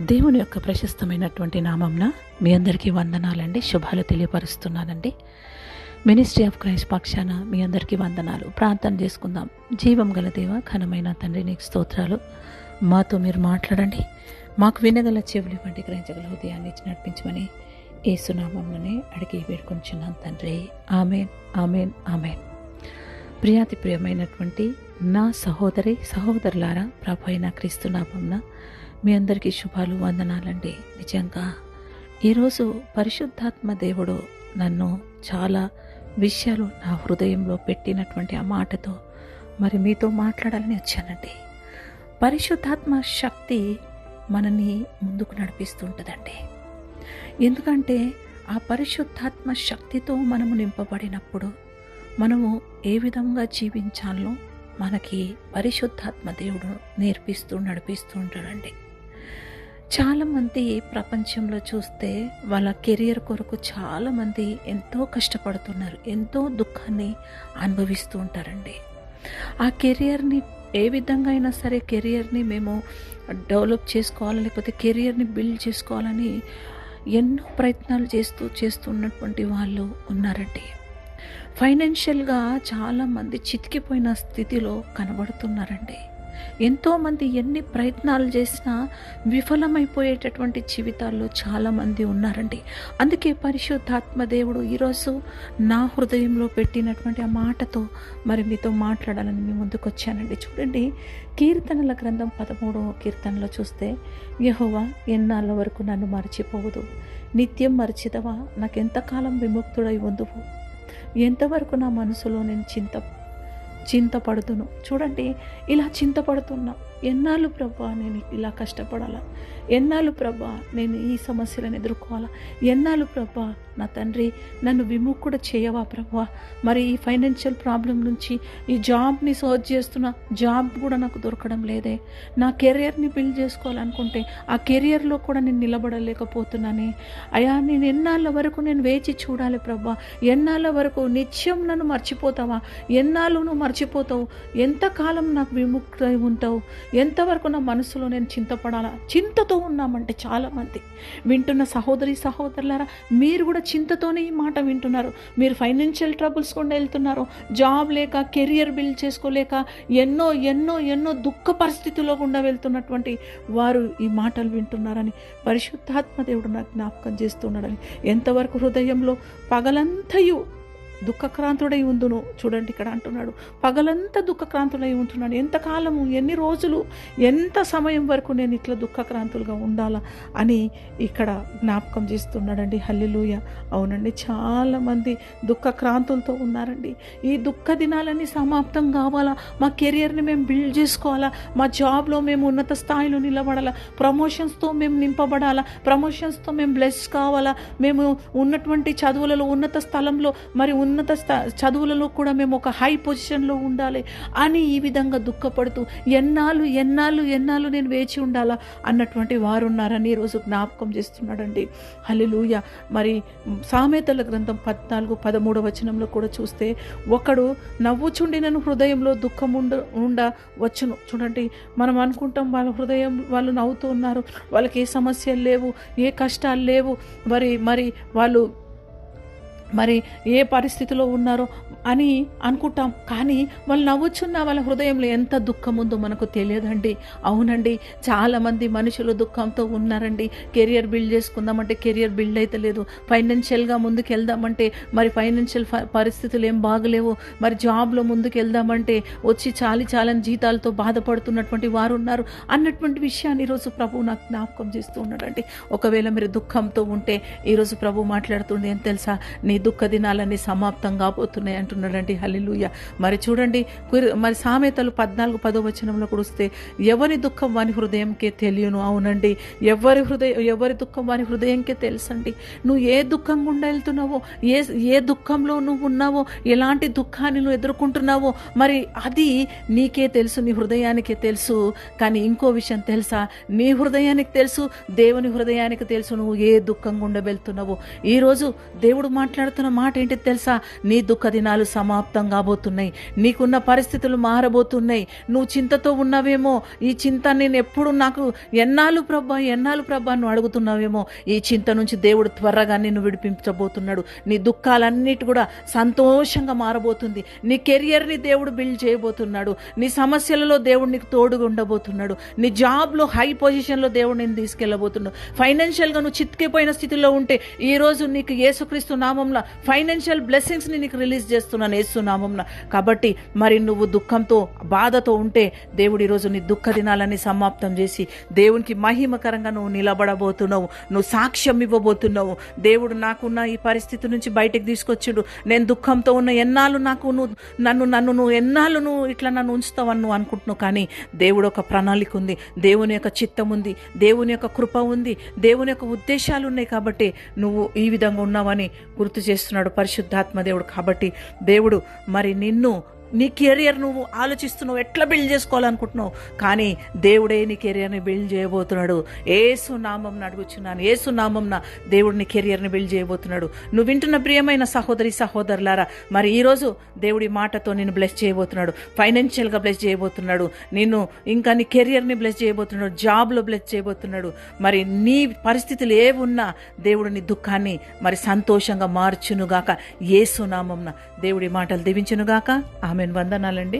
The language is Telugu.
దేవుని యొక్క ప్రశస్తమైనటువంటి నామంన మీ అందరికీ వందనాలండి. శుభాలు తెలియపరుస్తున్నానండి. మినిస్ట్రీ ఆఫ్ క్రైస్ట్ పక్షాన మీ అందరికీ వందనాలు. ప్రార్థన చేసుకుందాం. జీవం గల దేవ ఘనమైన తండ్రి నీకు స్తోత్రాలు. మాతో మీరు మాట్లాడండి. మాకు వినగల చెవులు వంటి గ్రహించగల హృదయాన్ని ఇచ్చి నడిపించమని ఏసునామంలోనే అడిగి వేడుకొంచున్నాం తండ్రి. Amen amen amen. ప్రియాతి ప్రియమైనటువంటి నా సహోదరి సహోదరులారా ప్రభు అయిన క్రీస్తు నామంన మీ అందరికీ శుభాలు వందనాలండి. నిజంగా ఈరోజు పరిశుద్ధాత్మ దేవుడు నన్ను చాలా విషయాలు నా హృదయంలో పెట్టినటువంటి ఆ మాటతో మరి మీతో మాట్లాడాలని వచ్చానండి. పరిశుద్ధాత్మ శక్తి మనని ముందుకు నడిపిస్తుంటుందండి. ఎందుకంటే ఆ పరిశుద్ధాత్మ శక్తితో మనము నింపబడినప్పుడు మనము ఏ విధంగా జీవించాలో మనకి పరిశుద్ధాత్మ దేవుడు నేర్పిస్తూ నడిపిస్తూ ఉంటాడండి. చాలామంది ప్రపంచంలో చూస్తే వాళ్ళ కెరియర్ కొరకు చాలామంది ఎంతో కష్టపడుతున్నారు ఎంతో దుఃఖాన్ని అనుభవిస్తూ ఉంటారండి. ఆ కెరియర్ని ఏ విధంగా అయినా సరే కెరియర్ని మేము డెవలప్ చేసుకోవాలి లేకపోతే కెరియర్ని బిల్డ్ చేసుకోవాలని ఎన్నో ప్రయత్నాలు చేస్తూ చేస్తున్నటువంటి వాళ్ళు ఉన్నారండి. ఫైనాన్షియల్గా చాలామంది చితికిపోయిన స్థితిలో కనబడుతున్నారండి. ఎంతోమంది ఎన్ని ప్రయత్నాలు చేసినా విఫలమైపోయేటటువంటి జీవితాల్లో చాలామంది ఉన్నారండి. అందుకే పరిశుద్ధాత్మ దేవుడు ఈరోజు నా హృదయంలో పెట్టినటువంటి ఆ మాటతో మరి మీతో మాట్లాడాలని మీ ముందుకు వచ్చానండి. చూడండి కీర్తనల గ్రంథం పదమూడవ కీర్తనలో చూస్తే యహోవా ఎన్నాళ్ళ వరకు నన్ను మర్చిపోవదు? నిత్యం మరిచిదవా? నాకెంతకాలం విముక్తుడై ఉందువు? ఎంతవరకు నా మనసులో నేను చింత చింతపడుతును. చూడండి ఇలా చింతపడుతున్నాం. ఎన్నాళ్ళు ప్రభా నేను ఇలా కష్టపడాలా? ఎన్నాళ్ళు ప్రభా నేను ఈ సమస్యలను ఎదుర్కోవాలా? ఎన్నాళ్ళు ప్రభా నా తండ్రి నన్ను విముఖుడు చేయవా ప్రభా? మరి ఈ ఫైనాన్షియల్ ప్రాబ్లం నుంచి ఈ జాబ్ని సర్చ్ చేస్తున్న జాబ్ కూడా నాకు దొరకడం లేదే. నా కెరియర్ని బిల్డ్ చేసుకోవాలనుకుంటే ఆ కెరియర్లో కూడా నేను నిలబడలేకపోతున్నానే. అయా నేను ఎన్నాళ్ళ వరకు నేను వేచి చూడాలి ప్రభా? ఎన్నాళ్ళ వరకు నిత్యం నన్ను మర్చిపోతావా? ఎన్నాళ్ళు నువ్వు మర్చిపోతావు? ఎంతకాలం నాకు విముక్త ఉంటావు? ఎంతవరకు నా మనసులో నేను చింతపడాలా? చింతతో ఉన్నామంటే చాలామంది. వింటున్న సహోదరి సహోదరులారా మీరు కూడా చింతతోనే ఈ మాట వింటున్నారు. మీరు ఫైనాన్షియల్ ట్రబుల్స్ కూడా వెళ్తున్నారు. జాబ్ లేక కెరియర్ బిల్డ్ చేసుకోలేక ఎన్నో ఎన్నో ఎన్నో దుఃఖ పరిస్థితుల్లో గుండా వెళ్తున్నటువంటి వారు ఈ మాటలు వింటున్నారని పరిశుద్ధాత్మ దేవుడు నాకు జ్ఞాపకం చేస్తున్నాడని. ఎంతవరకు హృదయంలో పగలంతయు దుఃఖక్రాంతుడై ఉందును. చూడండి ఇక్కడ అంటున్నాడు. పగలంతా దుఃఖక్రాంతుడై ఉంటున్నాడు ఎంతకాలము ఎన్ని రోజులు ఎంత సమయం వరకు నేను ఇట్లా దుఃఖక్రాంతులుగా ఉండాలా అని ఇక్కడ జ్ఞాపకం చేస్తున్నాడండి. హల్లిలూయ. అవునండి చాలామంది దుఃఖక్రాంతులతో ఉన్నారండి. ఈ దుఃఖ దినాలన్నీ సమాప్తం కావాలా? మా కెరియర్ని మేము బిల్డ్ చేసుకోవాలా? మా జాబ్లో మేము ఉన్నత స్థాయిలో నిలబడాలా? ప్రమోషన్స్తో మేము నింపబడాలా? ప్రమోషన్స్తో మేము బ్లెస్ కావాలా? మేము ఉన్నటువంటి చదువులలో ఉన్నత స్థలంలో మరి ఉన్నత స్థ చదువులలో కూడా మేము ఒక హై పొజిషన్లో ఉండాలి అని ఈ విధంగా దుఃఖపడుతూ ఎన్నాళ్ళు ఎన్నాళ్ళు ఎన్నాళ్ళు నేను వేచి ఉండాలా అన్నటువంటి వారు ఉన్నారని ఈరోజు జ్ఞాపకం చేస్తున్నాడండి. హలిలూయ మరి సామెతల గ్రంథం పద్నాలుగు పదమూడవ వచనంలో కూడా చూస్తే ఒకడు నవ్వుచుండినను హృదయంలో దుఃఖం ఉండ ఉండ వచ్చును. చూడండి మనం అనుకుంటాం వాళ్ళ హృదయం వాళ్ళు నవ్వుతూ ఉన్నారు వాళ్ళకి ఏ సమస్యలు లేవు ఏ కష్టాలు లేవు మరి మరి వాళ్ళు మరి ఏ పరిస్థితిలో ఉన్నారో అని అనుకుంటాం. కానీ వాళ్ళు నవ్వుచున్న వాళ్ళ హృదయంలో ఎంత దుఃఖం ఉందో మనకు తెలియదండి. అవునండి చాలామంది మనుషులు దుఃఖంతో ఉన్నారండి. కెరియర్ బిల్డ్ చేసుకుందామంటే కెరియర్ బిల్డ్ అయితే లేదు. ఫైనాన్షియల్గా ముందుకు వెళ్దామంటే మరి ఫైనాన్షియల్ పరిస్థితులు ఏం బాగలేవు. మరి జాబ్లో ముందుకు వెళ్దామంటే వచ్చి చాలి చాలని జీతాలతో బాధపడుతున్నటువంటి వారు ఉన్నారు అన్నటువంటి విషయాన్ని ఈరోజు ప్రభు నాకు జ్ఞాపకం చేస్తూ ఉన్నాడండి. ఒకవేళ మీరు దుఃఖంతో ఉంటే ఈరోజు ప్రభు మాట్లాడుతుంది ఏం తెలుసా? నీ దుఃఖ దినాలన్నీ సమాప్తం కాబోతున్నాయి అంటున్నాడండి. హలిలుయ మరి చూడండి మరి సామెతలు పద్నాలుగు పదో వచనంలో కూడా వస్తే ఎవరి దుఃఖం వాని హృదయంకే తెలియను? అవునండి. ఎవరి హృదయం ఎవరి దుఃఖం వాని హృదయంకే తెలుసండి. నువ్వు ఏ దుఃఖం గుండా వెళ్తున్నావో ఏ ఏ దుఃఖంలో నువ్వు ఉన్నావో ఎలాంటి దుఃఖాన్ని నువ్వు ఎదుర్కొంటున్నావో మరి అది నీకే తెలుసు నీ హృదయానికే తెలుసు. కానీ ఇంకో విషయం తెలుసా? నీ హృదయానికి తెలుసు దేవుని హృదయానికి తెలుసు నువ్వు ఏ దుఃఖం గుండా వెళ్తున్నావో. ఈరోజు దేవుడు మాట్లాడు మాట్లాడుతున్న మాట ఏంటి తెలుసా? నీ దుఃఖ దినాలు సమాప్తం కాబోతున్నాయి. నీకున్న పరిస్థితులు మారబోతున్నాయి. నువ్వు చింతతో ఉన్నావేమో? ఈ చింత నేను ఎప్పుడు నాకు ఎన్నాళ్ళు ప్రభా ఎన్నాళ్ళు ప్రభా నువ్వు అడుగుతున్నావేమో? ఈ చింత నుంచి దేవుడు త్వరగా నిన్ను విడిపించబోతున్నాడు. నీ దుఃఖాలన్నిటి కూడా సంతోషంగా మారబోతుంది. నీ కెరియర్ని దేవుడు బిల్డ్ చేయబోతున్నాడు. నీ సమస్యలలో దేవుడు నీకు తోడుగా ఉండబోతున్నాడు. నీ జాబ్లో హై పొజిషన్లో దేవుడు నేను తీసుకెళ్ళబోతున్నాడు. ఫైనాన్షియల్గా నువ్వు చిత్కిపోయిన స్థితిలో ఉంటే ఈరోజు నీకు యేసుక్రీస్తు నామంలో ఫైనాన్షియల్ బ్లెస్సింగ్స్ని నీకు రిలీజ్ చేస్తున్నాను యేసు కాబట్టి మరి నువ్వు దుఃఖంతో బాధతో ఉంటే దేవుడు ఈరోజు నీ దుఃఖ దినాలని సమాప్తం చేసి దేవునికి మహిమకరంగా నువ్వు నిలబడబోతున్నావు. నువ్వు సాక్ష్యం ఇవ్వబోతున్నావు. దేవుడు నాకున్న ఈ పరిస్థితి నుంచి బయటకు తీసుకొచ్చిండు. నేను దుఃఖంతో ఉన్న ఎన్నాళ్ళు నాకు నువ్వు నన్ను నన్ను నువ్వు ఎన్నాళ్ళు నువ్వు ఇట్లా నన్ను ఉంచుతావని నువ్వు అనుకుంటున్నావు. కానీ దేవుడు ఒక ప్రణాళిక ఉంది. దేవుని యొక్క చిత్తం ఉంది. దేవుని యొక్క కృప ఉంది. దేవుని యొక్క ఉద్దేశాలు ఉన్నాయి. కాబట్టి నువ్వు ఈ విధంగా ఉన్నావని గుర్తు చేస్తున్నాడు పరిశుద్ధాత్మ దేవుడు. కాబట్టి దేవుడు మరి నిన్ను నీ కెరియర్ నువ్వు ఆలోచిస్తున్నావు ఎట్లా బిల్డ్ చేసుకోవాలనుకుంటున్నావు? కానీ దేవుడే నీ కెరియర్ని బిల్డ్ చేయబోతున్నాడు. ఏసు నామం అడుగుచున్నాను. ఏసు నామం దేవుడు నీ కెరియర్ని బిల్డ్ చేయబోతున్నాడు. నువ్వు వింటున్న ప్రియమైన సహోదరి సహోదరులారా మరి ఈరోజు దేవుడి మాటతో నేను బ్లెస్ చేయబోతున్నాడు. ఫైనాన్షియల్గా బ్లెస్ చేయబోతున్నాడు. నిన్ను ఇంకా నీ కెరియర్ని బ్లెస్ చేయబోతున్నాడు. జాబ్లో బ్లెస్ చేయబోతున్నాడు. మరి నీ పరిస్థితులు ఏవున్నా దేవుడు నీ దుఃఖాన్ని మరి సంతోషంగా మార్చునుగాక. ఏసునామంన దేవుడి మాటలు దీవించునుగాక. ఆమెను వందనాలండి